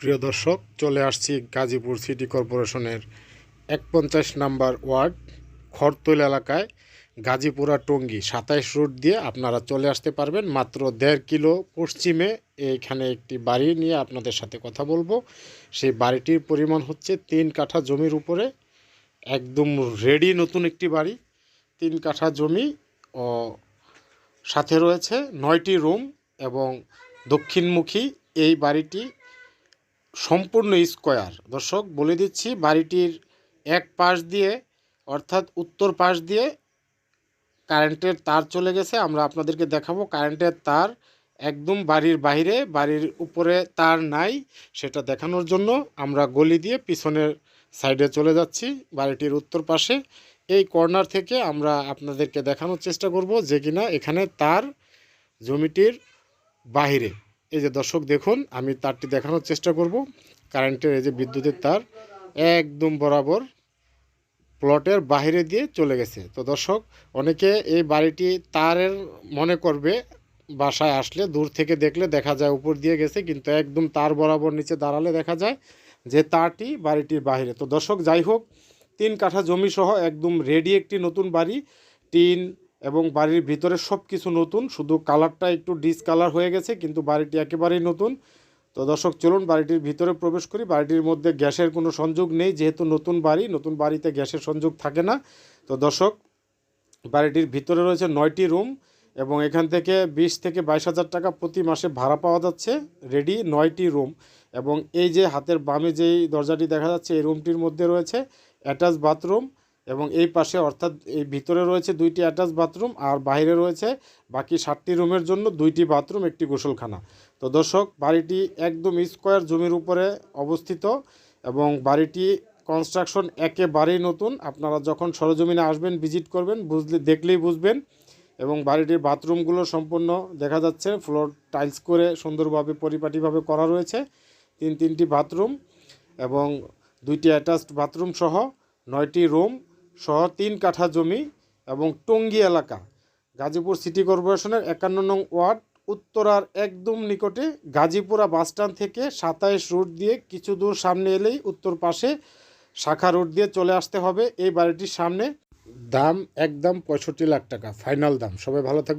প্রিয় দর্শক, চলে আসছি গাজীপুর সিটি কর্পোরেশনের এক পঞ্চাশ নাম্বার ওয়ার্ড, খড়তৈল এলাকায়, গাজীপুরা টঙ্গী, সাতাইশ রোড দিয়ে আপনারা চলে আসতে পারবেন। মাত্র দেড় কিলো পশ্চিমে এইখানে একটি বাড়ি নিয়ে আপনাদের সাথে কথা বলব। সেই বাড়িটির পরিমাণ হচ্ছে তিন কাঠা জমির উপরে, একদম রেডি নতুন একটি বাড়ি। তিন কাঠা জমি ও সাথে রয়েছে নয়টি রুম এবং দক্ষিণমুখী এই বাড়িটি সম্পূর্ণ স্কোয়ার। দর্শক, বলে দিচ্ছি, বাড়িটির এক পাশ দিয়ে, অর্থাৎ উত্তর পাশ দিয়ে কারেন্টের তার চলে গেছে। আমরা আপনাদেরকে দেখাবো, কারেন্টের তার একদম বাড়ির বাইরে, বাড়ির উপরে তার নাই। সেটা দেখানোর জন্য আমরা গলি দিয়ে পিছনের সাইডে চলে যাচ্ছি, বাড়িটির উত্তর পাশে। এই কর্নার থেকে আমরা আপনাদেরকে দেখানোর চেষ্টা করব যে কিনা এখানে তার জমিটির বাহিরে এই যে দর্শক দেখুন, আমি তারটি দেখানোর চেষ্টা করব। কারেন্টের এই যে বিদ্যুতের তার একদম বরাবর প্লটের বাইরে দিয়ে চলে গেছে। তো দর্শক, অনেকে এই বাড়িটি তারের মনে করবে, বাসায় আসলে দূর থেকে দেখলে দেখা যায় উপর দিয়ে গেছে, কিন্তু একদম তার বরাবর নিচে দাঁড়ালে দেখা যায় যে তারটি বাড়িটির বাইরে। তো দর্শক, যাই হোক, তিন কাঠা জমি সহ একদম রেডি একটি নতুন বাড়ি, টিন এবং বাড়ির ভিতরে সব কিছু নতুন। শুধু কালারটা একটু ডিসকালার হয়ে গেছে, কিন্তু বাড়িটি একেবারেই নতুন। তো দর্শক, চলুন বাড়িটির ভিতরে প্রবেশ করি। বাড়িটির মধ্যে গ্যাসের কোনো সংযোগ নেই, যেহেতু নতুন বাড়ি, নতুন বাড়িতে গ্যাসের সংযোগ থাকে না। তো দর্শক, বাড়িটির ভিতরে রয়েছে নয়টি রুম এবং এখান থেকে বিশ থেকে বাইশ হাজার টাকা প্রতি মাসে ভাড়া পাওয়া যাচ্ছে রেডি নয়টি রুম এবং এই যে হাতের বামে যেই দরজাটি দেখা যাচ্ছে, এই রুমটির মধ্যে রয়েছে অ্যাটাচ বাথরুম এবং এই পাশে অর্থাৎ এই ভিতরে রয়েছে দুইটি অ্যাটাচ বাথরুম আর বাইরে রয়েছে বাকি সাতটি রুমের জন্য দুইটি বাথরুম, একটি গোসলখানা। তো দর্শক, বাড়িটি একদম স্কোয়ার জমির উপরে অবস্থিত এবং বাড়িটি কনস্ট্রাকশন একেবারেই নতুন। আপনারা যখন সরজমিনে আসবেন ভিজিট করবেন, বুঝলে, দেখলেই বুঝবেন এবং বাড়িটির বাথরুমগুলো সম্পূর্ণ দেখা যাচ্ছে ফ্লোর টাইলস করে সুন্দরভাবে, পরিপাটিভাবে করা রয়েছে। তিন, তিনটি বাথরুম এবং দুইটি অ্যাটাচড বাথরুম সহ নয়টি রুম সহ তিন কাঠা জমি এবং টঙ্গী এলাকা। গাজীপুর সিটি কর্পোরেশনের একান্ন নং ওয়ার্ড, উত্তরার একদম নিকটে গাজীপুরা বাসস্ট্যান্ড থেকে সাতাইশ রোড দিয়ে কিছু দূর সামনে এলেই উত্তর পাশে শাখা রোড দিয়ে চলে আসতে হবে। এই বাড়িটির সামনে দাম একদম পঁয়ষট্টি লাখ টাকা, ফাইনাল দাম। সবাই ভালো থাকবে